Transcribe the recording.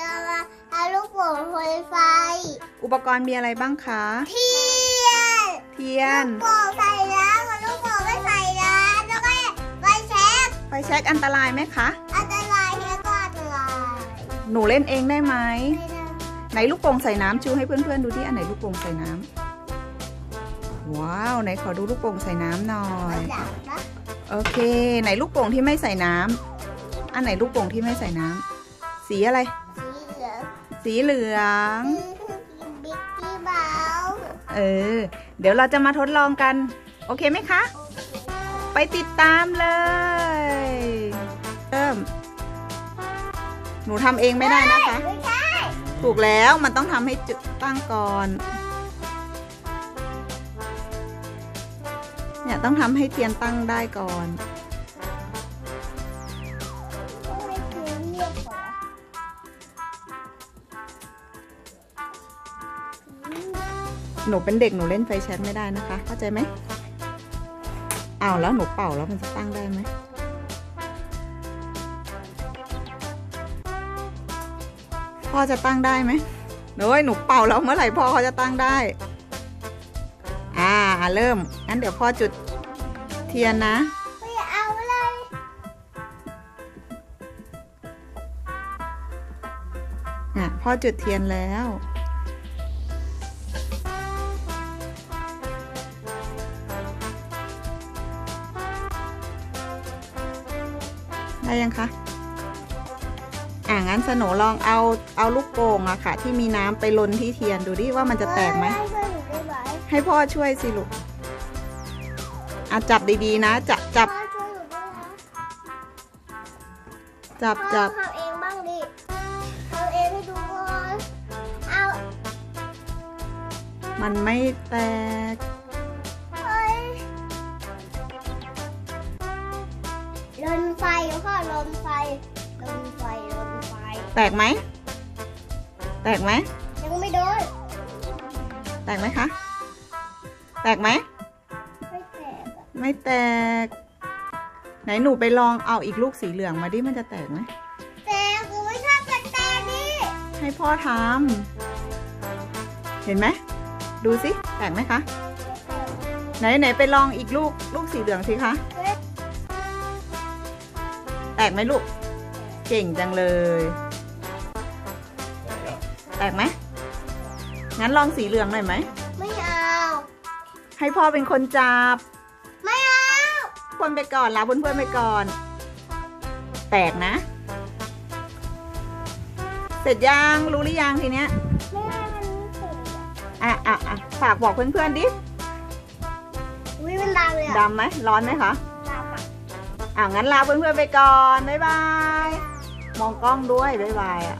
จะมาเอาลูกโป่งไฟไฟ อุปกรณ์มีอะไรบ้างคะ เทียนเทียน ลูกโป่งใส่น้ำกับลูกโป่งไม่ใส่น้ำแล้วก็ไฟแช็กไฟแช็กอันตรายไหมคะ อันตรายแล้วก็อันตรายหนูเล่นเองได้ไหม ไม่ได้ไหนลูกโป่งใส่น้ำชูให้เพื่อนๆดูที่อันไหนลูกโป่งใส่น้ำว้าวไหนขอดูลูกโป่งใส่น้ำหน่อยไม่ดับนะโอเค ไหนลูกโป่งที่ไม่ใส่น้ำอันไหนลูกโป่งที่ไม่ใส่น้ำสีอะไร สีเหลืองสีเหลือง บิ๊กกี้เบาเออ เดี๋ยวเราจะมาทดลองกัน โอเคไหมคะ ไปติดตามเลยเริ่มหนูทำเองไม่ได้นะคะไม่ใช่ถูกแล้วมันต้องทำให้จุดตั้งก่อน เนี่ยต้องทำให้เทียนตั้งได้ก่อน หนูเป็นเด็กหนูเล่นไฟแช็กไม่ได้นะคะ เข้าใจไหมอ้าวแล้วหนูเป่าแล้วมันจะตั้งได้ไหมพ่อจะตั้งได้ไหมโน้ยหนูเป่าแล้วเมื่อไหร่พ่อเขาจะตั้งได้ อ่าเริ่มงั้นเดี๋ยวพ่อจุดเทียนนะไม่เอาเลยอะพ่อจุดเทียนแล้ว ได้ยังคะอ่างั้นสโหนลองเอาเอาลูกโป่งอะค่ะ ที่มีน้ำไปลนที่เทียนดูดิว่ามันจะแตกไหมช่วยหนูได้ไหมให้พ่อช่วยสิลูกอะจับดีๆนะจับจับพ่อช่วยหนูด้วยนะจับพ่อจับทำเองบ้างดิทำเองให้ดูก่อนเอามันไม่แตก นไฟลนไฟแตกไหม แตกไหม ยังไม่โดน แตกไหมคะ แตกไหม ไม่แตกอะไม่แตก ไหนหนูไปลองเอาอีกลูกสีเหลืองมาดิ มันจะแตกไหม แต่กูไม่ชอบแตกแต่นี่ให้พ่อทำ เห็นไหม ดูสิ แตกไหมคะ ไหนไหนไปลองอีกลูก ลูกสีเหลืองสิคะ แตกไหมลูก เก่งจังเลย แตกไหม งั้นลองสีเหลืองหน่อยไหม ไม่เอา ให้พ่อเป็นคนจับ ไม่เอาคนไปก่อนลาเพื่อนๆไปก่อน แตกนะ เสร็จยัง รู้หรือยังทีเนี้ย ไม่ให้มันเสียอะอะอะฝากบอกเพื่อนๆดิ อุ้ยมันดำเลยอะดำไหม ร้อนไหมคะ ดำอะ อะงั้นลาเพื่อนๆไปก่อน บ๊ายบาย มองกล้องด้วยบ๊ายบายอะ